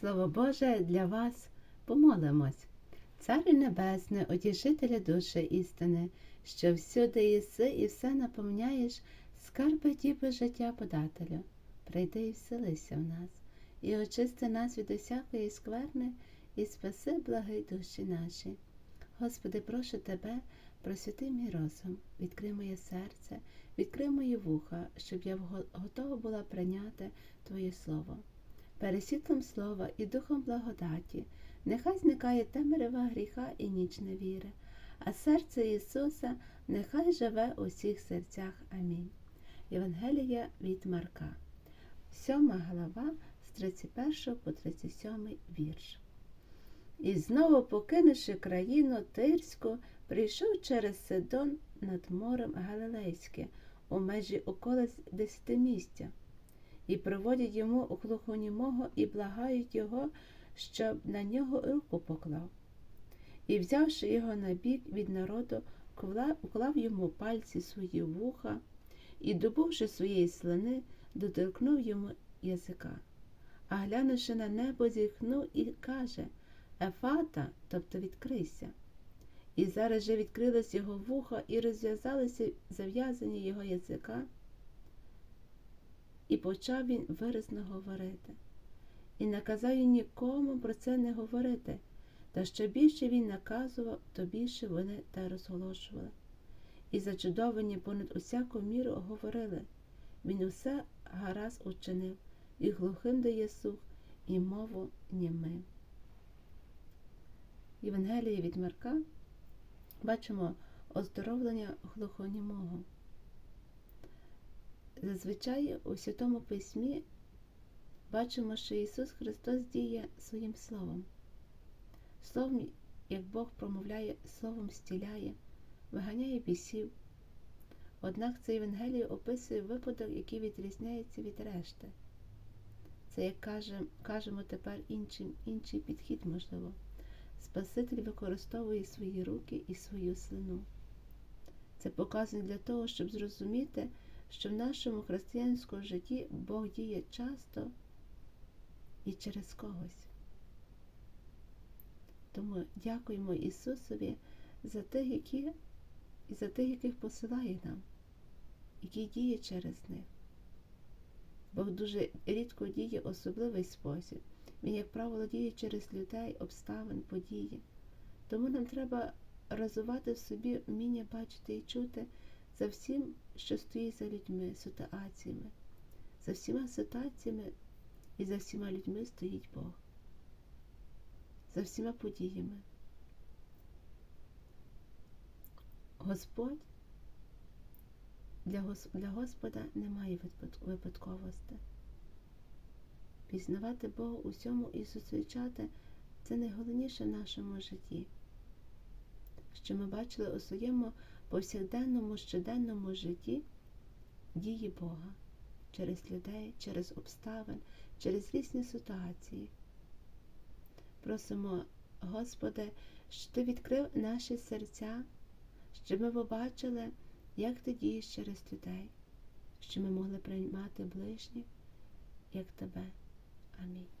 Слово Боже для вас помолимось. Царю Небесне, одішителя душі істини, що всюди єси і все наповняєш, скарби діби життя подателю. Прийди і вселися в нас, і очисти нас від усякої скверни, і спаси благи душі наші. Господи, прошу Тебе, просвіти мій розум, відкрий моє серце, відкрий мої вуха, щоб я готова була прийняти Твоє Слово. Пересвітлом слова і духом благодаті, нехай зникає темрява гріха і ніч невіри, а серце Ісуса нехай живе у всіх серцях. Амінь. Євангелія від Марка, 7 глава з 31 по 37 вірш. І знову, покинувши країну Тирську, прийшов через Сидон над морем Галилейське, у межі околиць десятимістя, і приводять йому глухонімого і благають його, щоб на нього руку поклав. І, взявши його на бік від народу, вклав йому пальці свої вуха, і, добувши своєї слини, доторкнув йому язика. А глянувши на небо, зітхнув і каже Ефата, тобто відкрийся. І зараз же відкрилось його вуха і розв'язалися зав'язані його язика, і почав він виразно говорити. І наказав їм нікому про це не говорити, та що більше він наказував, то більше вони те розголошували. І зачудовані понад усяку міру говорили він усе гаразд учинив, і глухим дає слух, і мову німим. Євангелії від Марка бачимо оздоровлення глухонімого. Зазвичай у Святому Письмі бачимо, що Ісус Христос діє своїм Словом. Словом, як Бог промовляє, Словом стіляє, виганяє бісів. Однак це Євангеліє описує випадок, який відрізняється від решти. Це, як кажем, кажемо тепер, інший, інший підхід, можливо. Спаситель використовує свої руки і свою слину. Це показано для того, щоб зрозуміти, що в нашому християнському житті Бог діє часто і через когось. Тому дякуємо Ісусові за тих, які, і за тих, яких посилає нам, який діє через них. Бог дуже рідко діє особливий спосіб. Він, як правило, діє через людей, обставин, події. Тому нам треба розвивати в собі вміння бачити і чути за всім, що стоїть за людьми, ситуаціями. За всіма ситуаціями і за всіма людьми стоїть Бог. За всіма подіями. Господь для, для Господа немає випад- випадковостей. Пізнавати Бога у всьому і зустрічати це найголовніше в нашому житті, що ми бачили у своєму повсякденному, щоденному житті дії Бога через людей, через обставин, через різні ситуації. Просимо, Господи, щоб Ти відкрив наші серця, щоб ми побачили, як Ти дієш через людей, щоб ми могли приймати ближніх, як Тебе. Амінь.